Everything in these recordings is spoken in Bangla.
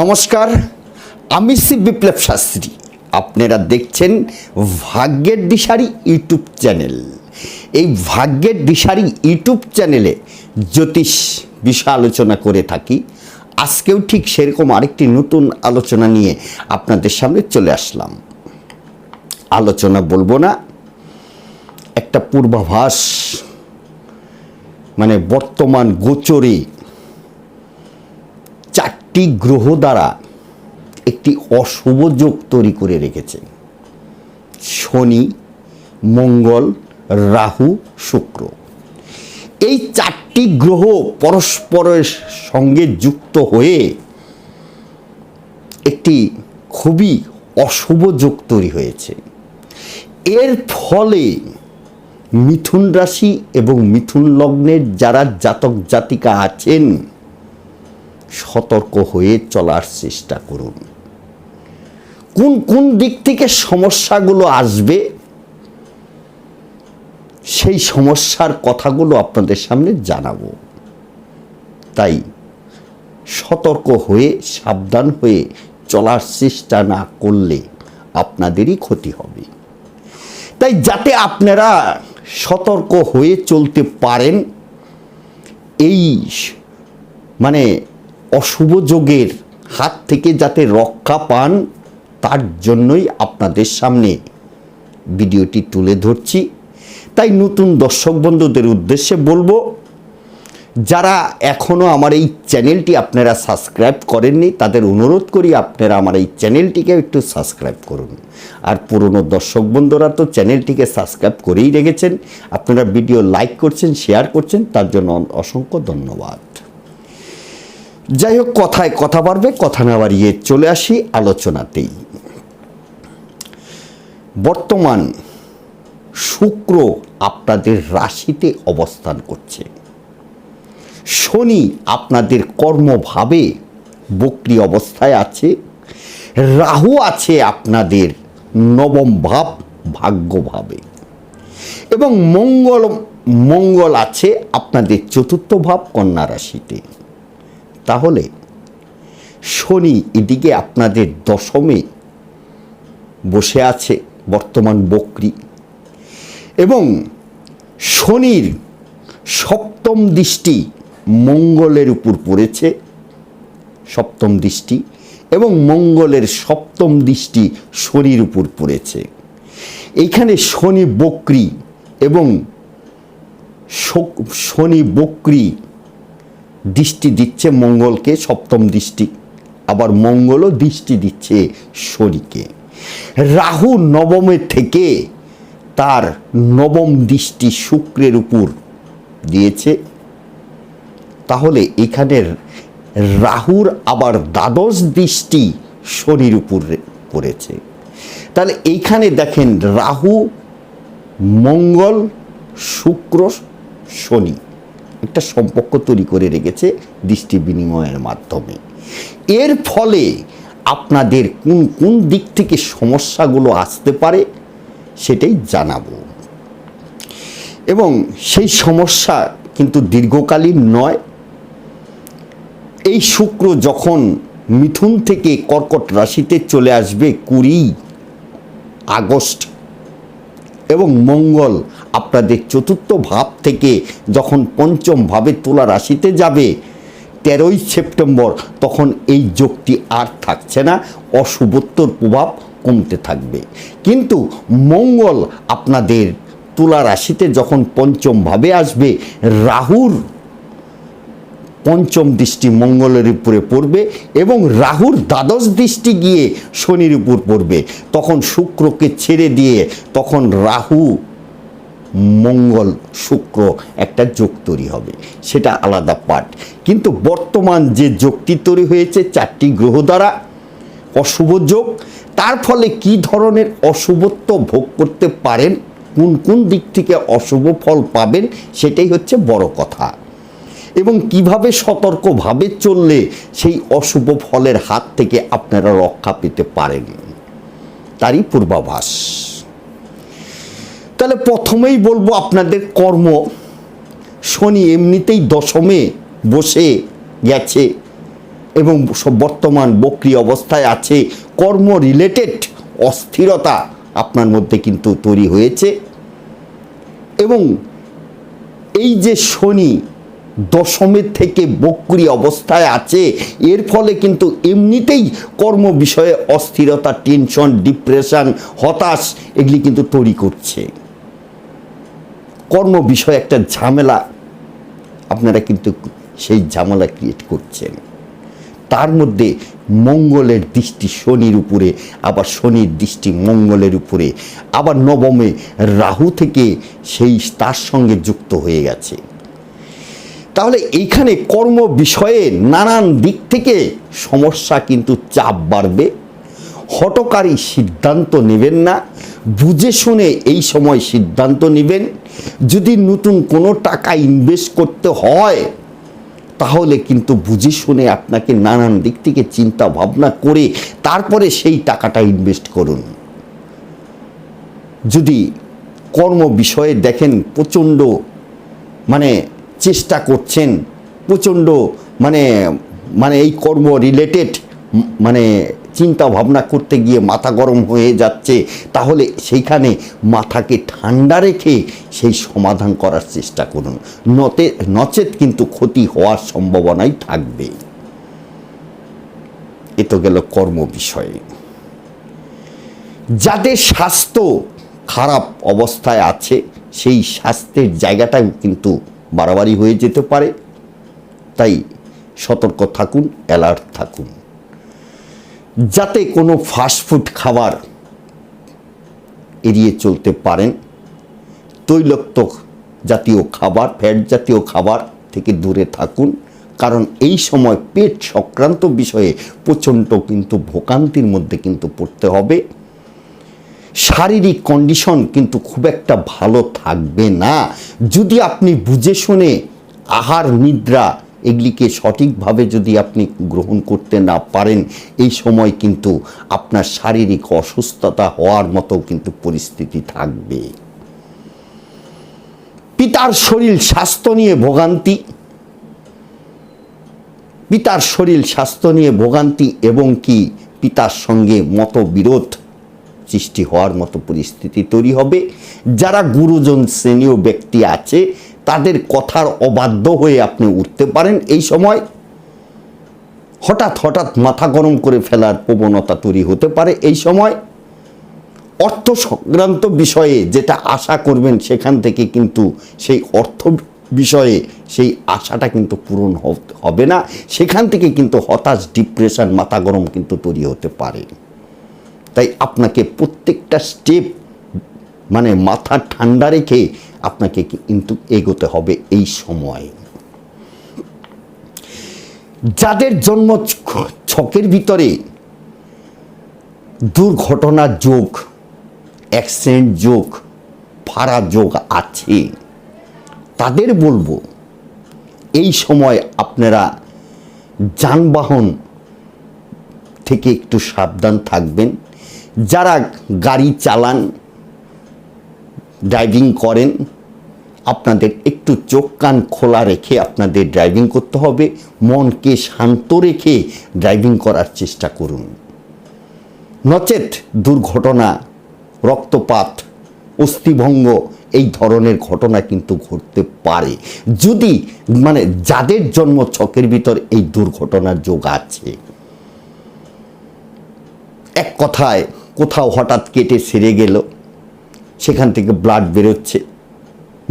নমস্কার, আমি শ্রী বিপ্লব শাস্ত্রী। আপনারা দেখছেন ভাগ্যের দিশারি ইউটিউব চ্যানেল। এই ভাগ্যের দিশারি ইউটিউব চ্যানেলে জ্যোতিষ বিষয় আলোচনা করে থাকি। আজকেও ঠিক সেরকম আরেকটি নতুন আলোচনা নিয়ে আপনাদের সামনে চলে আসলাম। আলোচনা বলব না, একটা পূর্বাভাস মানে বর্তমান গোচরে চারটি গ্রহ দ্বারা একটি অশুভ যোগ তৈরি করে রেখেছে। শনি, মঙ্গল, রাহু, শুক্র। এই চারটি গ্রহ পরস্পরের সঙ্গে যুক্ত হয়ে একটি খুবই অশুভ যোগ তৈরি হয়েছে। এর ফলে মিথুন রাশি এবং মিথুন লগ্নের যারা জাতক জাতিকা আছেন সতর্ক হয়ে চলার চেষ্টা করুন। কোন কোন দিক থেকে সমস্যাগুলো আসবে, সেই সমস্যার কথাগুলো আপনাদের সামনে জানাব। তাই সতর্ক হয়ে, সাবধান হয়ে চলার চেষ্টা না করলে আপনাদেরই ক্ষতি হবে। তাই যাতে আপনারা সতর্ক হয়ে চলতে পারেন, এই মানে অশুভ যোগের হাত থেকে যাতে রক্ষা পান, তার জন্যই আপনাদের সামনে ভিডিওটি তুলে ধরছি। তাই নতুন দর্শক বন্ধুদের উদ্দেশ্যে বলব, যারা এখনও আমার এই চ্যানেলটি আপনারা সাবস্ক্রাইব করেননি, তাদের অনুরোধ করি আপনারা আমার এই চ্যানেলটিকে একটু সাবস্ক্রাইব করুন। আর পুরনো দর্শক বন্ধুরা তো চ্যানেলটিকে সাবস্ক্রাইব করেই রেখেছেন, আপনারা ভিডিও লাইক করছেন, শেয়ার করছেন, তার জন্য অসংখ্য ধন্যবাদ। যাই হোক কথায় কথা বাড়বে, কথা না বাড়িয়ে চলে আসি আলোচনাতেই। বর্তমান শুক্র আপনাদের রাশিতে অবস্থান করছে। শনি আপনাদের কর্মভাবে বক্রি অবস্থায় আছে। রাহু আছে আপনাদের নবম ভাব ভাগ্যভাবে। এবং মঙ্গল মঙ্গল আছে আপনাদের চতুর্থ ভাব কন্যা রাশিতে। তাহলে শনি এদিকে আপনাদের দশমে বসে আছে বর্তমান বক্রি। এবং শনির সপ্তম দৃষ্টি মঙ্গলের উপর পড়েছে, সপ্তম দৃষ্টি, এবং মঙ্গলের সপ্তম দৃষ্টি শনির উপর পড়েছে। এইখানে শনি বক্রি এবং শনি বক্রি দৃষ্টি দিচ্ছে মঙ্গলকে, সপ্তম দৃষ্টি। আবার মঙ্গলও দৃষ্টি দিচ্ছে শনিকে। রাহু নবমে থেকে তার নবম দৃষ্টি শুক্রের উপর দিয়েছে। তাহলে এখানের রাহুর আবার দ্বাদশ দৃষ্টি শনির উপর পড়েছে। তাহলে এইখানে দেখেন রাহু, মঙ্গল, শুক্র, শনি। একটা সম্পর্ক তৈরি করে রেখেছে দৃষ্টি বিনিময়ের মাধ্যমে। এর ফলে আপনাদের কোন কোন দিক থেকে সমস্যাগুলো আসতে পারে সেটাই জানাব। এবং সেই সমস্যা কিন্তু দীর্ঘকালীন নয়। এই শুক্র যখন মিথুন থেকে কর্কট রাশিতে চলে আসবে কুড়ি আগস্ট এবং মঙ্গল আপনাদের চতুর্থ ভাব থেকে যখন পঞ্চম ভাবে তুলা রাশিতে যাবে, তেরোই সেপ্টেম্বর, তখন এই যোগটি আর থাকছে না অশুভত্বর প্রভাব কমতে থাকবে। কিন্তু মঙ্গল আপনাদের তুলা রাশিতে যখন পঞ্চম ভাবে আসবে, রাহুর পঞ্চম দৃষ্টি মঙ্গলের উপরে পড়বে এবং রাহুর দ্বাদশ দৃষ্টি গিয়ে শনির উপর পড়বে। তখন শুক্রকে ছেড়ে দিয়ে তখন রাহু মঙ্গল, শুক্র একটা যোগ তৈরি হবে। সেটা আলাদা পার্ট কিন্তু বর্তমান যে যোগটি তৈরি হয়েছে চারটি গ্রহ দ্বারা, অশুভ যোগ, তার ফলে কি ধরনের অশুভত্ব ভোগ করতে পারেন, কোন কোন দিক থেকে অশুভ ফল পাবেন, সেটাই হচ্ছে বড় কথা। এবং কীভাবে সতর্কভাবে চললে সেই অশুভ ফলের হাত থেকে আপনারা রক্ষা পেতে পারেন, তারই পূর্বাভাস। তাহলে প্রথমেই বলব আপনাদের কর্ম। শনি এমনিতেই দশমে বসে গেছে এবং বর্তমান বক্রি অবস্থায় আছে। কর্ম রিলেটেড অস্থিরতা আপনার মধ্যে কিন্তু তৈরি হয়েছে। এবং এই যে শনি দশমের থেকে বক্রি অবস্থায় আছে, এর ফলে কিন্তু এমনিতেই কর্ম বিষয়ে অস্থিরতা টেনশন ডিপ্রেশন হতাশ এগুলি কিন্তু তৈরি করছে। কর্ম বিষয়ে একটা ঝামেলা, আপনারা কিন্তু সেই ঝামেলা ক্রিয়েট করছেন। তার মধ্যে মঙ্গলের দৃষ্টি শনির উপরে, আবার শনির দৃষ্টি মঙ্গলের উপরে, আবার নবমে রাহু থেকে সেই তার সঙ্গে যুক্ত হয়ে গেছে। তাহলে এইখানে কর্ম বিষয়ে নানান দিক থেকে সমস্যা কিন্তু চাপ বাড়বে। হটকারী সিদ্ধান্ত নেবেন না। বুঝে শুনে এই সময় সিদ্ধান্ত নেবেন। যদি নতুন কোনো টাকা ইনভেস্ট করতে হয়, তাহলে কিন্তু বুঝে শুনে আপনাকে নানান দিক থেকে চিন্তা ভাবনা করে তারপরে সেই টাকাটা ইনভেস্ট করুন। যদি কর্ম বিষয়ে দেখেন প্রচণ্ড মানে চেষ্টা করছেন, প্রচণ্ড মানে মানে এই কর্ম রিলেটেড মানে চিন্তা ভাবনা করতে গিয়ে মাথা গরম হয়ে যাচ্ছে, তাহলে সেইখানে মাথাকে ঠান্ডা রেখে সেই সমাধান করার চেষ্টা করুন। নতে, নচেত কিন্তু ক্ষতি হওয়ার সম্ভাবনাই থাকবে। এ তো গেল কর্ম বিষয়ে। যাদের স্বাস্থ্য খারাপ অবস্থায় আছে, সেই স্বাস্থ্যের জায়গাটাও কিন্তু বাড়াবাড়ি হয়ে যেতে পারে। তাই সতর্ক থাকুন, অ্যালার্ট থাকুন। যাতে কোনো ফাস্টফুড খাবার এড়িয়ে চলতে পারেন। তৈলক্ত জাতীয় খাবার ফ্যাট জাতীয় খাবার থেকে দূরে থাকুন, কারণ এই সময় পেট সংক্রান্ত বিষয়ে প্রচণ্ড কিন্তু ভোগান্তির মধ্যে কিন্তু পড়তে হবে। শারীরিক কন্ডিশন কিন্তু খুব একটা ভালো থাকবে না। যদি আপনি বুঝে শুনে আহার, নিদ্রা এগুলিকে সঠিকভাবে যদি আপনি গ্রহণ করতে না পারেন, এই সময় কিন্তু আপনার শারীরিক অসুস্থতা হওয়ার মতো কিন্তু পরিস্থিতি থাকবে। পিতার শরীর স্বাস্থ্য নিয়ে ভোগান্তি। পিতার শরীর স্বাস্থ্য নিয়ে ভোগান্তি এবং কি পিতার সঙ্গে মতবিরোধ সৃষ্টি হওয়ার মতো পরিস্থিতি তৈরি হবে। যারা গুরুজন শ্রেণীয় ব্যক্তি আছে তাদের কথার অবাধ্য হয়ে আপনি উঠতে পারেন এই সময়। হঠাৎ হঠাৎ মাথা গরম করে ফেলার প্রবণতা তৈরি হতে পারে এই সময়। অর্থ সংক্রান্ত বিষয়ে যেটা আশা করবেন সেখান থেকে কিন্তু সেই অর্থ বিষয়ে সেই আশাটা কিন্তু পূরণ হবে না। সেখান থেকে কিন্তু হতাশ, ডিপ্রেশন, মাথা গরম কিন্তু তৈরি হতে পারে। তাই আপনাকে প্রত্যেকটা স্টেপ মানে মাথা ঠান্ডা রেখে আপনাকে কিন্তু এগোতে হবে এই সময়। যাদের জন্ম ছকের ভিতরে দুর্ঘটনা যোগ, অ্যাক্সিডেন্ট যোগ ফাড়া যোগ আছে, তাদের বলব, এই সময় আপনারা যানবাহন থেকে একটু সাবধান থাকবেন। যারা গাড়ি চালান ড্রাইভিং করেন আপনাদের একটু চোখ কান খোলা রেখে আপনাদের ড্রাইভিং করতে হবে। মনকে শান্ত রেখে ড্রাইভিং করার চেষ্টা করুন। নচেত দুর্ঘটনা, রক্তপাত, অস্থিভঙ্গ, এই ধরনের ঘটনা কিন্তু ঘটতে পারে। যদি মানে যাদের জন্ম ছকের ভিতর এই দুর্ঘটনার যোগ আছে। এক কথায়, কোথাও হঠাৎ কেটে সেরে গেল, সেখান থেকে ব্লাড বেরোচ্ছে।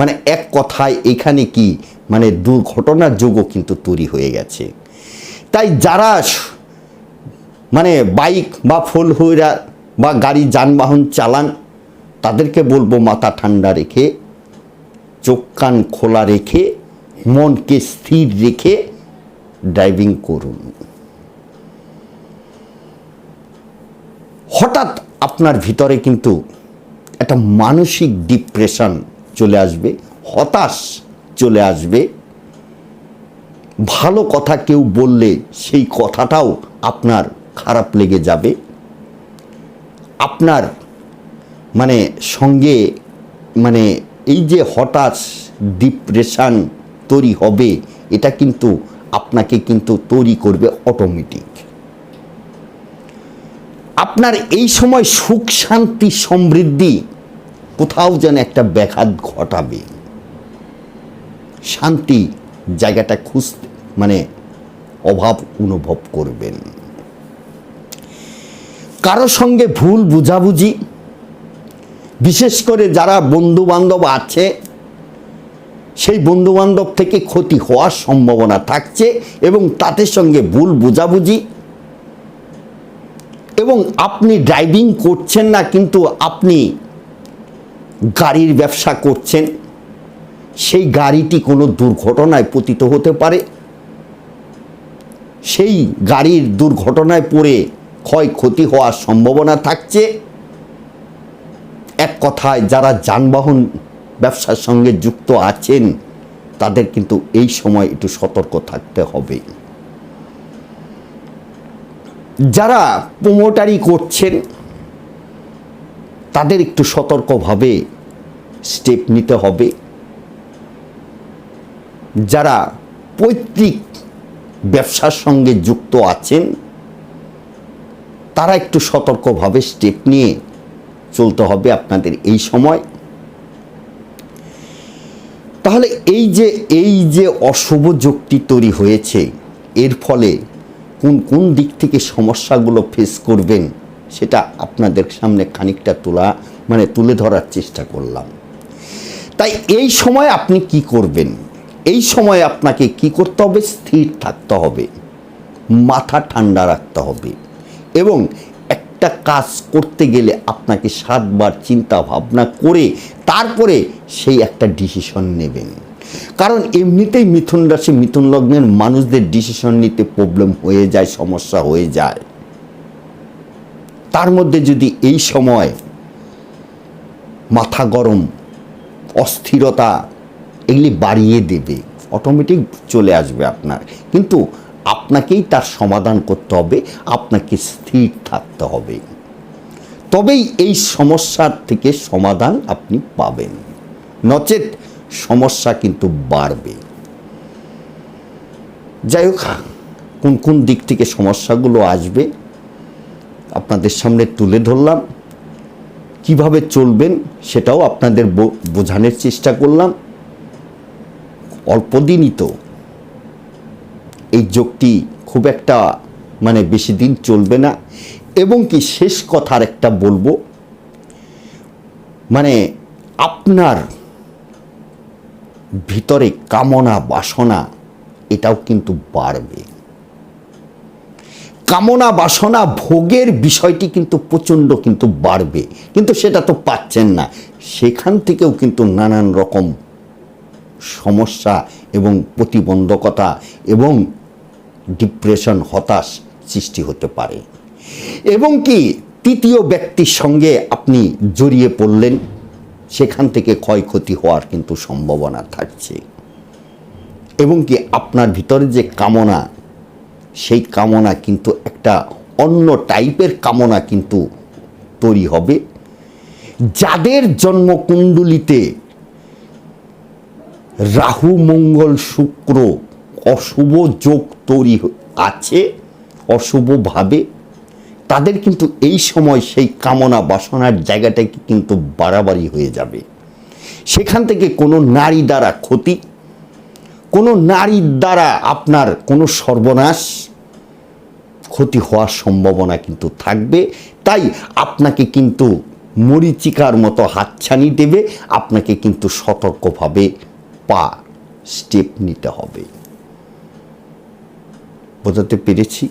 মানে এক কথায় এখানে কি? মানে দুর্ঘটনার যোগও কিন্তু তৈরি হয়ে গেছে। তাই যারা মানে বাইক বা ফোল হুইলার বা গাড়ি যানবাহন চালান, তাদেরকে বলব মাথা ঠান্ডা রেখে, চোখ কান খোলা রেখে, মনকে স্থির রেখে ড্রাইভিং করুন। হঠাৎ আপনার ভিতরে কিন্তু একটা মানসিক ডিপ্রেশন চলে আসবে, হতাশ চলে আসবে। ভালো কথা কেউ বললে সেই কথাটাও আপনার খারাপ লেগে যাবে। আপনার মানে সঙ্গে মানে এই যে হতাশ ডিপ্রেশন তৈরি হবে, এটা কিন্তু আপনাকে কিন্তু তৈরি করবে অটোমেটিক আপনার এই সময় সুখ, শান্তি, সমৃদ্ধি কোথাও যেন একটা ব্যাঘাত ঘটাবে। শান্তি জায়গাটা খুঁজতে মানে অভাব অনুভব করবেন। কারও সঙ্গে ভুল বুঝাবুঝি, বিশেষ করে যারা বন্ধু বান্ধব আছে, সেই বন্ধু বান্ধব থেকে ক্ষতি হওয়ার সম্ভাবনা থাকছে এবং তাদের সঙ্গে ভুল বুঝাবুঝি। এবং আপনি ড্রাইভিং করছেন না, কিন্তু আপনি গাড়ির ব্যবসা করছেন, সেই গাড়িটি কোনো দুর্ঘটনায় পতিত হতে পারে। সেই গাড়ির দুর্ঘটনায় পড়ে ক্ষয়ক্ষতি হওয়ার সম্ভাবনা থাকছে। এক কথায়, যারা যানবাহন ব্যবসার সঙ্গে যুক্ত আছেন, তাদের কিন্তু এই সময় একটু সতর্ক থাকতে হবে। যারা প্রোমোটারি করছেন তাদের একটু সতর্কভাবে স্টেপ নিতে হবে। যারা পৈতৃক ব্যবসার সঙ্গে যুক্ত আছেন, তারা একটু সতর্কভাবে স্টেপ নিয়ে চলতে হবে আপনাদের এই সময়। তাহলে এই যে এই যে অশুভ যুক্তি তৈরি হয়েছে, এর ফলে কোন কোন দিক থেকে সমস্যাগুলো ফেস করবেন সেটা আপনাদের সামনে খানিকটা তোলা মানে তুলে ধরার চেষ্টা করলাম। তাই এই সময় আপনি কি করবেন? এই সময় আপনাকে কি করতে হবে? স্থির থাকতে হবে। মাথা ঠান্ডা রাখতে হবে। এবং একটা কাজ করতে গেলে আপনাকে সাতবার চিন্তা ভাবনা করে তারপরে সেই একটা ডিসিশন নেবেন। কারণ এমনিতেই মিথুন রাশি, মিথুন লগ্নের মানুষদের ডিসিশন নিতে প্রবলেম হয়ে যায়, সমস্যা হয়ে যায়। তার মধ্যে যদি এই সময় মাথা গরম, অস্থিরতা এগুলি বাড়িয়ে দেবে অটোমেটিক চলে আসবে আপনার। কিন্তু আপনাকেই তার সমাধান করতে হবে, আপনাকে স্থির থাকতে হবে। তবেই এই সমস্যার থেকে সমাধান আপনি পাবেন। নচেত সমস্যা কিন্তু বাড়বে। যাই হোক কোন কোন দিক থেকে সমস্যাগুলো আসবে আপনাদের সামনে তুলে ধরলাম। কীভাবে চলবেন সেটাও আপনাদের বোঝানোর চেষ্টা করলাম। অল্প দিনই তো এই যোগটি খুব একটা মানে বেশি দিন চলবে না। এবং কি শেষ কথার একটা বলব মানে আপনার ভিতরে কামনা বাসনা এটাও কিন্তু বাড়বে। কামনা বাসনা ভোগের বিষয়টি কিন্তু প্রচণ্ড কিন্তু বাড়বে। কিন্তু সেটা তো পাচ্ছেন না। সেখান থেকেও কিন্তু নানান রকম সমস্যা এবং প্রতিবন্ধকতা এবং ডিপ্রেশন, হতাশ সৃষ্টি হতে পারে। এবং কি তৃতীয় ব্যক্তির সঙ্গে আপনি জড়িয়ে পড়লেন, সেখান থেকে ক্ষয়ক্ষতি হওয়ার কিন্তু সম্ভাবনা থাকছে। এবং কি আপনার ভিতরে যে কামনা, সেই কামনা কিন্তু একটা অন্য টাইপের কামনা কিন্তু তৈরি হবে। যাদের জন্মকুণ্ডলিতে রাহু, মঙ্গল, শুক্র অশুভ যোগ তৈরি আছে অশুভভাবে তাদের কিন্তু এই সময় সেই কামনা বাসনার জায়গাটা কিন্তু বাড়াবাড়ি হয়ে যাবে। সেখান থেকে কোনো নারী দ্বারা ক্ষতি, কোনো নারীর দ্বারা আপনার কোনো সর্বনাশ ক্ষতি হওয়ার সম্ভাবনা কিন্তু থাকবে। তাই আপনাকে কিন্তু মরিচিকার মতো হাতছানি দেবে। আপনাকে কিন্তু সতর্কভাবে পা স্টেপ নিতে হবে। বোঝাতে পেরেছি?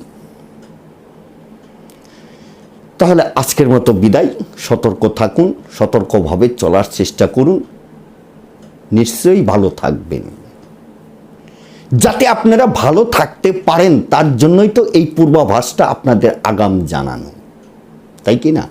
তাহলে আজকের মতো বিদায়। সতর্ক থাকুন, সতর্কভাবে চলার চেষ্টা করুন। নিশ্চয়ই ভালো থাকবেন। যাতে আপনারা ভালো থাকতে পারেন, তার জন্যই তো এই পূর্বাভাসটা আপনাদের আগাম জানানো। তাই কি না?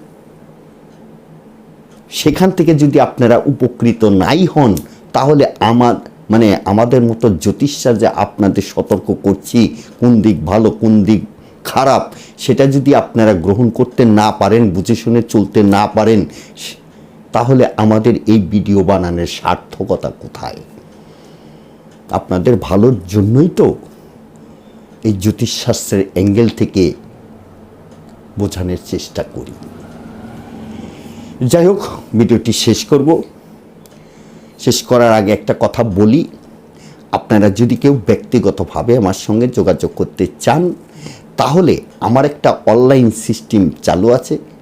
সেখান থেকে যদি আপনারা উপকৃত নাই হন, তাহলে আমার মানে আমাদের মতো জ্যোতিষরা যে আপনাদের সতর্ক করছি, কোন দিক ভালো, কোন দিক খারাপ, সেটা যদি আপনারা গ্রহণ করতে না পারেন, বুঝে শুনে চলতে না পারেন, তাহলে আমাদের এই ভিডিও বানানোর সার্থকতা কোথায়? আপনাদের ভালোর জন্যই তো এই জ্যোতিষশাস্ত্রের অ্যাঙ্গেল থেকে বোঝানোর চেষ্টা করি। যাই হোক, ভিডিওটি শেষ করব। শেষ করার আগে একটা কথা বলি। আপনারা যদি কেউ ব্যক্তিগতভাবে আমার সঙ্গে যোগাযোগ করতে চান, তাহলে আমার একটা অনলাইন সিস্টেম চালু আছে।